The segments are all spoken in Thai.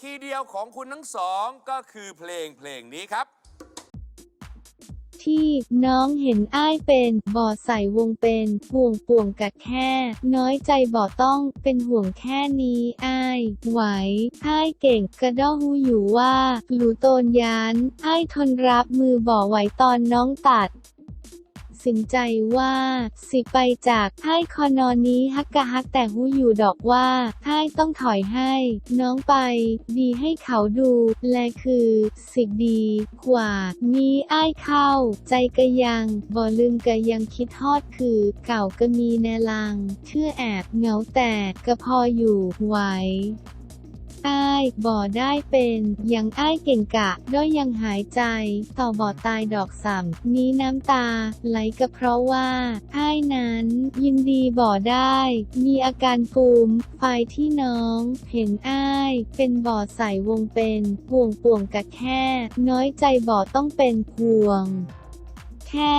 คีย์เดียวของคุณทั้งสองก็คือเพลงเพลงนี้ครับ ที่น้องเห็นอ้ายเป็น บ่อใส่วงเป็นห่วงป่วงกัดแค่ น้อยใจบ่อต้องเป็นห่วงแค่นี้อ้าย ไหวอ้ายเก่งกระด้อหูอยู่ว่า หลูโตนยานอ้ายทนรับมือบ่อไหวตอนน้องตัด สินใจว่า สิไปจากให้คอนอนนี้ฮักกะฮักแต่หูอยู่ดอกว่าให้ต้องถอยให้ น้องไป ดีให้เขาดู แลคือ สิดีกว่า มีอ้ายเข้า ใจกะยังบ่ลืมกะยังคิดฮอดคือ เก่าก็มีแนลังเชื่อแอบเหงาแต่กะพออยู่ไหว อ้ายบ่อได้เป็นยังอ้ายเก่งกะ ด้อยยังหายใจ ต่อบ่อตายดอกสัมนี้น้ำตา ไหลก็เพราะว่าอ้ายนั้น ยินดีบ่อได้ มีอาการฟูมไฟที่น้อง เห็นอ้าย เป็นบ่อใส่วงเป็นห่วงป่วงกะแค่ น้อยใจบ่อต้องเป็นพวง แค่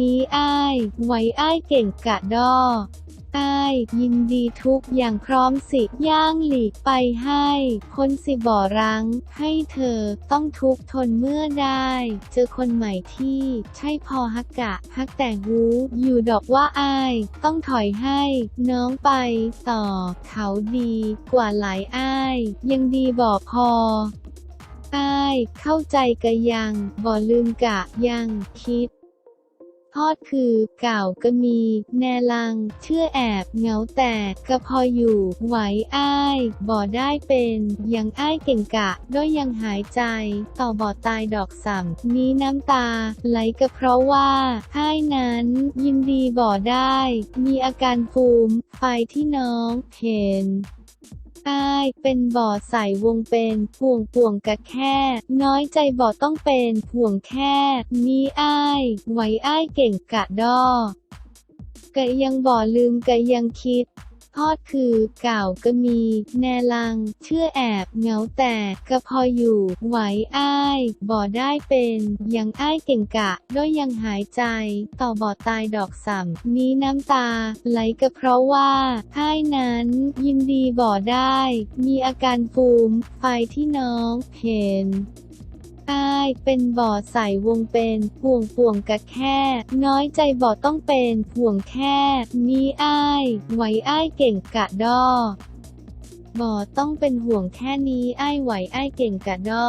นี้อ้าย ไว้อ้ายเก่งกะดอ อ้ายยินดีทุกอย่างพร้อมสิย่างหลีกไปให้คนสิบ่อรัง ให้เธอต้องทุกข์ทนเมื่อได้ เจอคนใหม่ที่ ใช่พอฮักกะ ฮักแต่หูอยู่ดอกว่าอาย ต้องถอยให้ น้องไป ต่อ เขาดีกว่าหลายอ้าย ยังดีบ่พออ้ายเข้าใจกะยัง บ่ลืมกะยัง คิด ทอดคือเก่าก็มี แนลัง เชื่อแอบเหงาแต่ก็พออยู่ไหวอ้ายบ่ได้เป็นยังอ้ายเก่งกะด้อยยังหายใจ ต่อบ่ตายดอกสัมนี้น้ำตา ไหลก็เพราะว่าอ้ายนั้นยินดีบ่ได้ มีอาการฟูมไฟที่น้องเห็น อ้ายเป็นบ่อใส่วงเป็นพ่วงป่วงกะแค่ น้อยใจบ่อต้องเป็นห่วงแค่ มีอ้ายไหวอ้ายเก่งกะดอกะยังบ่อลืมกะยังคิด ทอดคือ เก่าก็มี แนลัง เชื่อแอบเหงาแต่ก็พออยู่ ไหวอ้ายบ่ได้เป็นยังอ้ายเก่งกะด้อยยังหายใจ ต่อบ่อตายดอกสัมนี้น้ำตา ไหลก็เพราะว่าอ้ายนั้น ยินดีบ่ได้ มีอาการฟูมไฟที่น้องเห็น อ้ายเป็นบ่อใส่วงเป็นห่วงห่วงกะแค่ น้อยใจบ่อต้องเป็นห่วงแค่มีอ้ายไหวอ้ายเก่งกะดอบ่อต้องเป็นห่วงแค่นี้อ้ายไหวอ้ายเก่งกะดอ